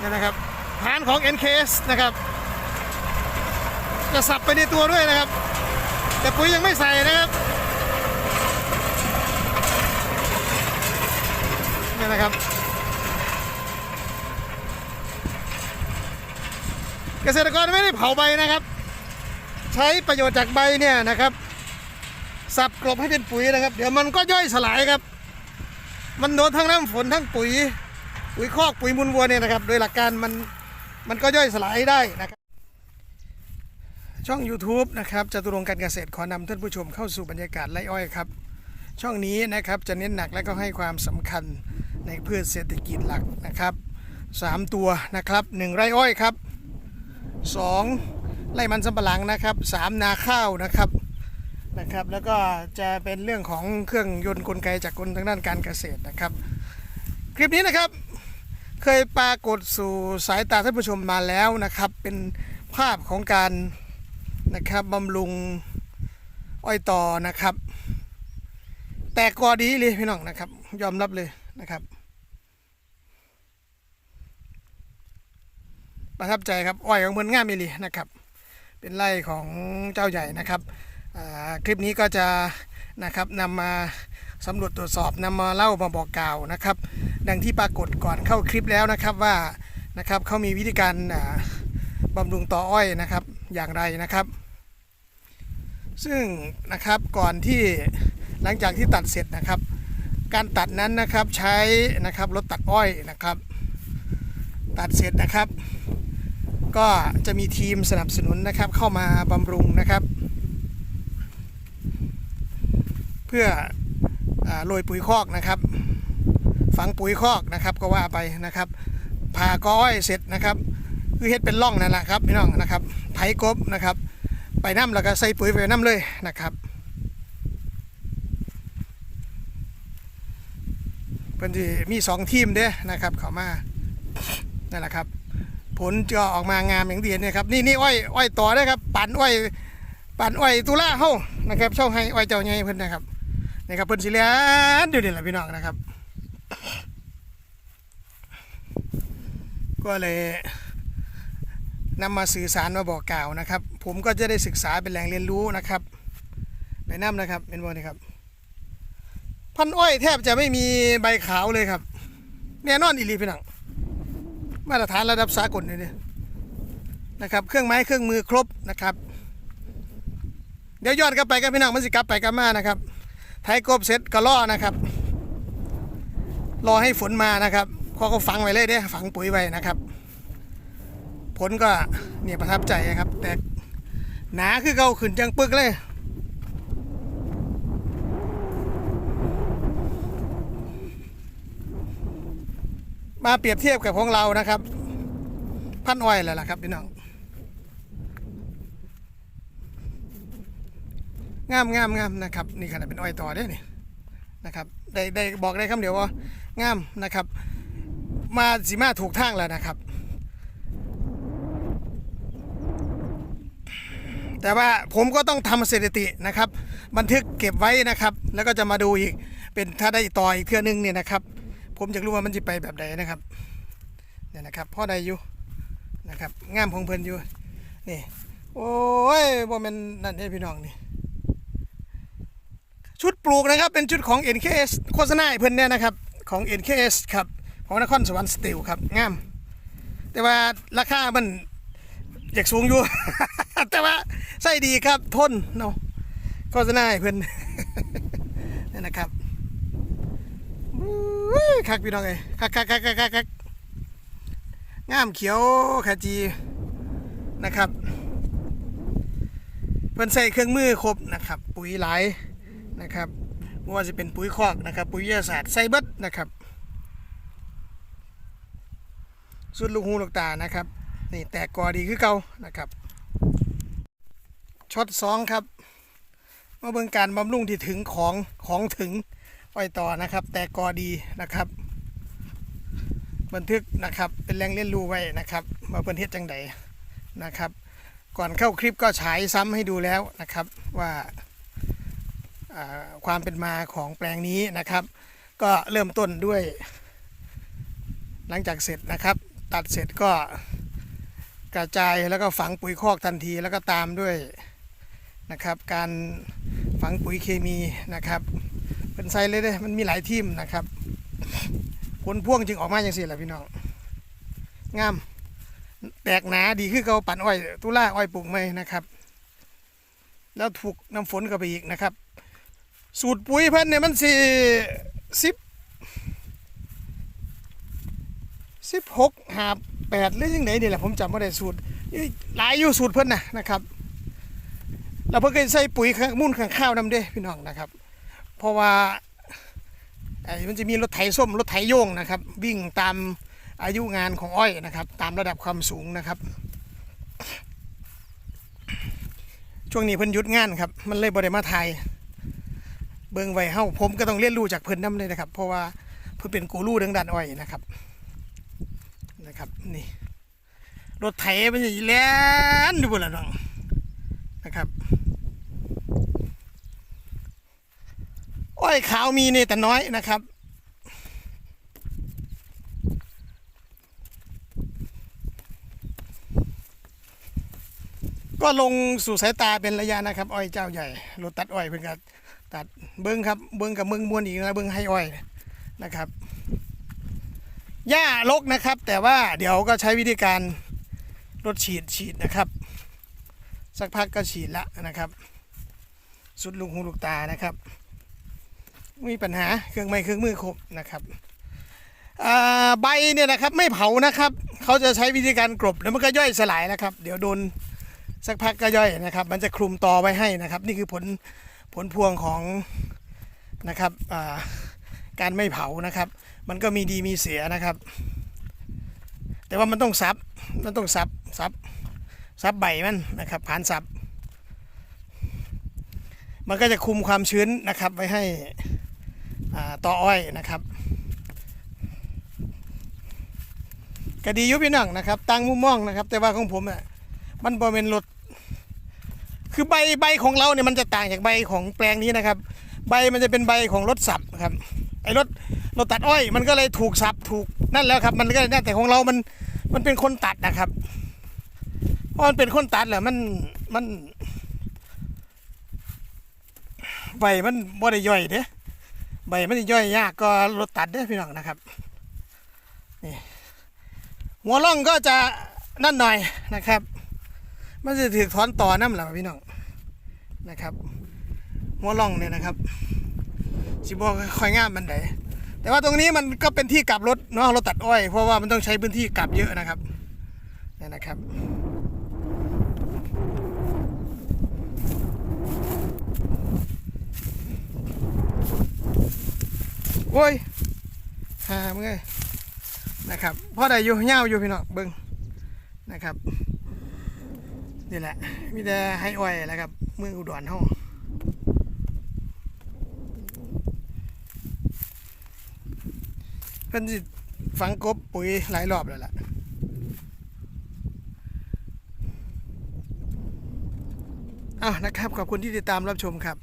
นี่นะครับฐานของ NKS นะครับ จะสับไปในตัวด้วยนะครับ แต่ปุ๋ยยังไม่ใส่นะครับนี่นะครับ เกษตรกรไม่ได้เผาใบนะครับ ใช้ประโยชน์จากใบเนี่ยนะครับ สับกลบให้เป็นปุ๋ยนะครับ เดี๋ยวมันก็ย่อยสลายครับ มันโดนทั้งน้ำฝนทั้งปุ๋ย ปุ๋ยคอกปุ๋ยมูลวัวเนี่ยนะครับ โดยหลักการมันมันก็ย่อยสลายได้นะครับ ช่อง YouTube นะครับจตุรงการเกษตรขอนำท่านผู้ชมเข้าสู่บรรยากาศไร่อ้อยครับ ช่องนี้นะครับจะเน้นหนักและก็ให้ความสำคัญในพืชเศรษฐกิจหลักนะครับสามตัวนะครับหนึ่งไร่อ้อยครับสองไร่มันสำปะหลังนะครับสามนาข้าวนะครับนะครับ แล้วก็จะเป็นเรื่องของเครื่องยนต์กลไกจากกลทางด้านการเกษตรนะครับ คลิปนี้นะครับ เคยปรากฏสู่สายตาท่านผู้ชมมาแล้วนะครับ เป็นภาพของการนะครับบำรุงอ้อยต่อนะครับ แต่กอดีเลยพี่น้องนะครับ ยอมรับเลยนะครับ ประทับใจครับอ้อยของเพิ่นง่ามอีลีนะครับ เป็นไร่ของเจ้าใหญ่นะครับ คลิปนี้ก็จะนะครับนำมาสำรวจตรวจสอบนำมาเล่ามาบอกกล่าวนะครับ ดังที่ปรากฏก่อนเข้าคลิปแล้วนะครับว่านะครับเขามีวิธีการบำรุงต่ออ้อยนะครับอย่างไรนะครับ ซึ่งนะครับก่อนที่หลังจากที่ตัดเสร็จนะครับ การตัดนั้นนะครับใช้นะครับรถตัดอ้อยนะครับ ตัดเสร็จนะครับ ก็จะมีทีมสนับสนุนนะครับเข้ามาบำรุงนะครับ เพื่ออโรยปุ๋ยคอกนะครับ ฝังปุ๋ยคอกนะครับก็ว่าไปนะครับผ่ากออ้อยเสร็จนะครับคือเฮ็ดเป็นร่องนั่นแหละครับพี่น้องนะครับไถกบนะครับ ไปน้ำแล้วก็ใส่ปุ๋ยไปน้ำเลยนะครับเพิ่นที่มีสองทีมเด้นะครับเขามานั่นแหละครับ ผลจะออกมางามอย่างดีเนี่ยครับนี่นี่อ้อยอ้อยต่อได้ครับปั่นอ้อยปั่นอ้อยตุลาเฮานะครับเช่าให้อ้อยเจ้าใหญ่เพิ่นนะครับ นี่ครับเพิ่นสิเลียนอยู่นี่แหละพี่น้องนะครับ ก็เลยนำมาสื่อสารมาบอกกล่าวนะครับ ผมก็จะได้ศึกษาเป็นแหล่งเรียนรู้นะครับไปน้ำนะครับเป็นบอนี่ครับ พันอ้อยแทบจะไม่มีใบขาวเลยครับแน่นอนอีลีพี่น้องมาตรฐานระดับสากลเลยเนี่ยนะครับ เครื่องไม้เครื่องมือครบนะครับ เดี๋ยวยอนกลับไปกันพี่น้องมันสิกลับไปกลับมานะครับ ไทยกบเสร็จก็ล่อนะครับ รอให้ฝนมานะครับเขาก็ฝังไว้เลยเด้ฝังปุ๋ยไว้นะครับ ผลก็เนี่ยประทับใจนะครับ แต่หนาคือเก่าขึ้นจังปึกเลยมาเปรียบเทียบกับของเรานะครับ พันอ้อยแหละล่ะครับพี่น้อง งามงามงามนะครับนี่ขนาดเป็นอ้อยต่อได้นี่นะครับได้ได้บอกได้คำเดียวว่างามนะครับ มาสีมาถูกทางแล้วนะครับ แต่ว่าผมก็ต้องทำสถิตินะครับ บันทึกเก็บไว้นะครับ แล้วก็จะมาดูอีกเป็นถ้าได้ต่ออีกเทื่อนึงเนี่ยนะครับ ผมจะรู้ว่ามันจะไปแบบใดนะครับเนี่ยนะครับพ่อใดอยู่นะครับงามของเพิ่นอยู่นี่โอ้ยบ่แม่นนั่นเด้พี่น้องนี่ ชุดปลูกนะครับเป็นชุดของ NKS โฆษณาเพิ่นเนี่ยนะครับของ NKS ครับของนครสวรรค์สตีลครับงาม แต่ว่าราคามันอยากสูงอยู่ แต่ว่าใส่ดีครับทนเนาะโฆษณาเพิ่นนี่นะครับคักพี่น้องเอ้ยคักคักคักคักคักงามเขียวขจีนะครับเพิ่นใส่เครื่องมือครบนะครับ ปุ๋ยหลาย นะครับไม่ว่าจะเป็นปุ๋ยคอกนะครับ ปุ๋ยวิทยาศาสตร์ใส่เบิดนะครับสุดลูกหูลูกตานะครับนี่แตกกอดีคือเก่านะครับช็อตสองครับมาเบิ่งการบำรุงที่ถึงของของถึงอ้อยต่อนะครับ แต่กอดีนะครับ บันทึกนะครับเป็นแรงเล่นรู้ไว้นะครับมาเป็นเทศจังใดนะครับ ก่อนเข้าคลิปก็ฉายซ้ำให้ดูแล้วนะครับว่า ความเป็นมาของแปลงนี้นะครับ ก็เริ่มต้นด้วย หลังจากเสร็จนะครับ ตัดเสร็จก็กระจายแล้วก็ฝังปุ๋ยคอกทันทีแล้วก็ตามด้วยนะครับ การฝังปุ๋ยเคมีนะครับเป็นไซเลยเด้มันมีหลายทีมนะครับผลพ่วงจึงออกมาอย่างสิแหละพี่น้องงามแตกหนาดีคือเขาปั่นอ้อยตุล่าอ้อยปลูกไม่นะครับ แล้วถูกน้ำฝนเข้าไปอีกนะครับ สูตรปุ๋ยเพิ่นเนี่ยมันสี่สิบสิบหกหาแปดหรือยังไงนี่แหละผมจำไม่ได้สูตรหลายอยู่สูตรเพิ่นนะนะครับแล้วเพิ่นเคยใส่ปุ๋ยข้างมุ่นข้างข้าวนำเด้พี่น้องนะครับ เพราะว่าไอ้มันจะมีรถไถส้มรถไถโยงนะครับ วิ่งตามอายุงานของอ้อยนะครับ ตามระดับความสูงนะครับ ช่วงนี้เพิ่นหยุดงานครับ มันเลยบ่ได้มาถ่าย เบิ่งไว้เฮาผมก็ต้องเรียนรู้จากเพิ่นนํเลยนะครับ เพราะว่าเพิ่นเป็นกูรูเรื่องด้านอ้อยนะครับนะครับนี่รถไถมันจะแล่นอยู่บ่ล่ะน้องนะครับอ้อยขาวมีนี่แต่น้อยนะครับก็ลงสู่สายตาเป็นระยะนะครับ อ้อยเจ้าใหญ่รถตัดอ้อยเพิ่นก็ ตัดเบิ้งครับเบิ้งกับเมืองมวนอีกนะเบิ้งให้อ้อยนะครับหญ้าลกนะครับ แต่ว่าเดี๋ยวก็ใช้วิธีการรถฉีดฉีดนะครับ สักพักก็ฉีดละนะครับ สุดลูกหูลูกตานะครับ มีปัญหาเครื่องไม้เครื่องมือครบนะครับใบเนี่ยนะครับไม่เผานะครับเขาจะใช้วิธีการกลบแล้วมันก็ย่อยสลายนะครับ เดี๋ยวโดนสักพักก็ย่อยนะครับ มันจะคลุมตอไว้ให้นะครับ นี่คือผล ผลพวงของนะครับการไม่เผานะครับ มันก็มีดีมีเสียนะครับ แต่ว่ามันต้องซับมันต้องซับซับซับใบมันนะครับผ่านซับมันก็จะคุมความชื้นนะครับไว้ให้อ่ออ้อยนะครับก็ดียุบพี่น้องนะครับตั้งมุมมองนะครับ แต่ว่าของผมอะมันบริเวณรถ คือใบใบของเราเนี่ยมันจะต่างจากใบของแปลงนี้นะครับ ใบมันจะเป็นใบของรถสับครับไอ้รถรถตัดอ้อย มันก็เลยถูกสับถูกนั่นแล้วครับ มันก็เลยนั่นแต่ของเรามันมันเป็นคนตัดนะครับเพราะมันเป็นคนตัดแหละมันมันใบมันบ่ได้ย่อยเด้ใบมันย่อยยากก็รถตัดเด้พี่น้องนะครับนี่หัวล่องก็จะนั่นหน่อยนะครับ มันจะถือถอนต่อน้ำแหละพี่น้อง นะครับหัวล่องเนี่ยนะครับสิบอกค่อยงามมันไดแต่ว่าตรงนี้มันก็เป็นที่กลับรถเนาะรถตัดอ้อยเพราะว่ามันต้องใช้พื้นที่กลับเยอะนะครับนี่นะครับโอ้ยหามึงไงนะครับพ่อได้อยู่เงาอยู่พี่น้องเบิ้งนะครับนี่แหละมีแต่ให้อ้อยแหล้วครับ เมืองอุดรห้องเพิ่นสิฝังกบปุ๋ยหลายรอบแล้วล่ะอ้าวนะครับ ขอบคุณที่ติดตามรับชมครับ